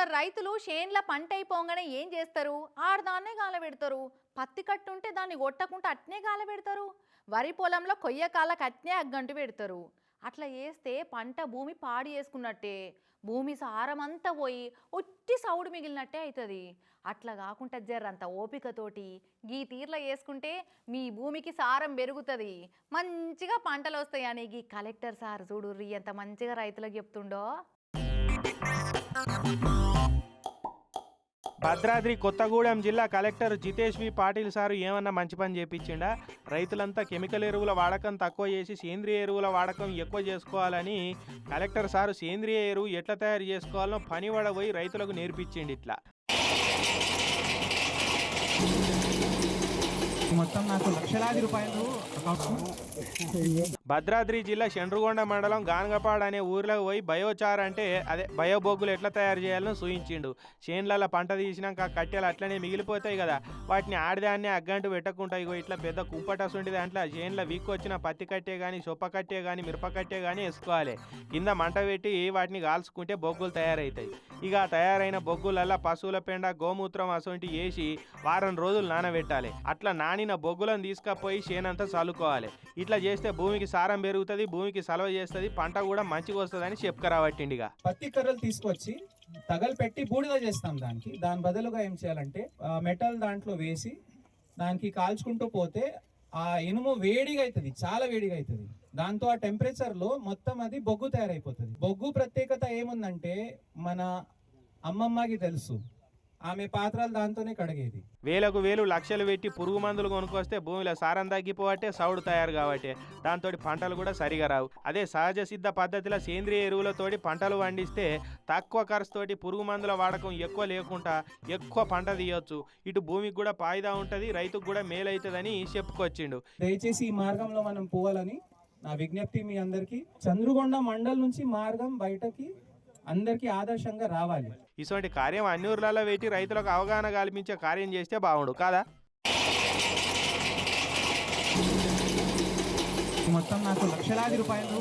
కొందరు రైతులు చేన్ల పంట అయిపోగానే ఏం చేస్తారు? ఆడదాన్నే గాలబెడతారు. పత్తి కట్టుంటే దాన్ని కొట్టకుండా అట్నే గాలబెడతారు. వరి పొలంలో కొయ్య కాలకు అట్నే అగ్గంటు పెడతారు. అట్లా చేస్తే పంట భూమి పాడు చేసుకున్నట్టే భూమి సారం అంతా పోయి ఒట్టి సౌడు మిగిలినట్టే అవుతుంది అట్లా కాకుండా జర్రంత ఓపికతోటి గీ తీర్ల వేసుకుంటే మీ భూమికి సారం పెరుగుతుంది. మంచిగా పంటలు వస్తాయని గీ కలెక్టర్ సార్ చూడుర్రి ఎంత మంచిగా రైతులకు చెప్తుండో. భద్రాద్రి కొత్తగూడెం జిల్లా collector Jitesh V Patil sir ఏమన్నా మంచి పని చేపించిండా? రైతులంతా కెమికల్ ఎరువుల వాడకం తక్కువ చేసి సేంద్రియ ఎరువుల వాడకం ఎక్కువ చేసుకోవాలని కలెక్టర్ సారు సేంద్రియ ఎరువు ఎట్లా తయారు చేసుకోవాలో పని పోయి రైతులకు నేర్పించిండి ఇట్లా మొత్తం నాకు లక్షలాది రూపాయలు భద్రాద్రి జిల్లా చండ్రుగొండ మండలం గానగపాడ అనే ఊర్లో పోయి బయోచార్ అంటే అదే బయోబొగ్గులు ఎట్లా తయారు చేయాలని సూచించిండు. చేన్లలో పంట తీసినాక కట్టెలు అట్లనే మిగిలిపోతాయి కదా. వాటిని ఆడదాన్ని అగ్గంటు పెట్టకుండా ఇగో ఇట్లా పెద్ద కుంపటస్ దాంట్లో. చేన్ల వీక్ వచ్చిన పత్తి కట్టే కానీ సొప్ప కట్టే కానీ మిరప కట్టే కానీ వేసుకోవాలి. కింద మంట పెట్టి వాటిని కాల్చుకుంటే బొగ్గులు తయారవుతాయి ఇక తయారైన బొగ్గులల్లా పశువుల పెండ గోమూత్రం అసొంటి వేసి వారం రోజులు నానబెట్టాలి. అట్లా నానిన బొగ్గులను తీసుకపోయి చేనంతా చల్లుకోవాలి. ఇట్లా చేస్తే భూమికి సారం పెరుగుతుంది భూమికి సలవ చేస్తుంది పంట కూడా మంచిగా వస్తుంది అని చెప్పుకరాబట్టిండిగా పత్తి కర్రలు తీసుకొచ్చి తగలు పెట్టి బూడిద చేస్తాం దానికి. దాని బదులుగా ఏం చేయాలంటే మెటల్ దాంట్లో వేసి దానికి కాల్చుకుంటూ పోతే ఆ ఇనుము వేడిగా అవుతుంది చాలా వేడిగా అవుతుంది దాంతో ఆ టెంపరేచర్లో మొత్తం అది బొగ్గు తయారైపోతుంది. బొగ్గు ప్రత్యేకత ఏముందంటే మన అమ్మమ్మకి తెలుసు. ఆమె పాత్రలు దాంతోనే కడిగేది. వేలకు వేలు లక్షలు పెట్టి పురుగు మందులు కొనుక్కొస్తే భూమిలో సారం తగ్గిపోవట్టే సౌడు తయారు కాబట్టి దాంతో పంటలు కూడా సరిగా రావు. అదే సహజ సిద్ధ పద్ధతిలో సేంద్రియ ఎరువులతోటి పంటలు పండిస్తే తక్కువ ఖర్చుతోటి పురుగు మందుల వాడకం ఎక్కువ లేకుండా ఎక్కువ పంట తీయొచ్చు. ఇటు భూమికి కూడా పాయిదా ఉంటుంది రైతుకు కూడా మేలవుతుందని చెప్పుకొచ్చిండు. దయచేసి ఈ మార్గంలో మనం పోవాలని నా విజ్ఞప్తి మీ అందరికీ. చంద్రుగొండ మండల్ నుంచి మార్గం బయటకి అందరికీ ఆదర్శంగా రావాలి. ఇటువంటి కార్యం అన్ని ఊర్లలో పెట్టి రైతులకు అవగాహన కల్పించే కార్యం చేస్తే బాగుండు కాదా? మొత్తం నాకు లక్షలాది రూపాయలు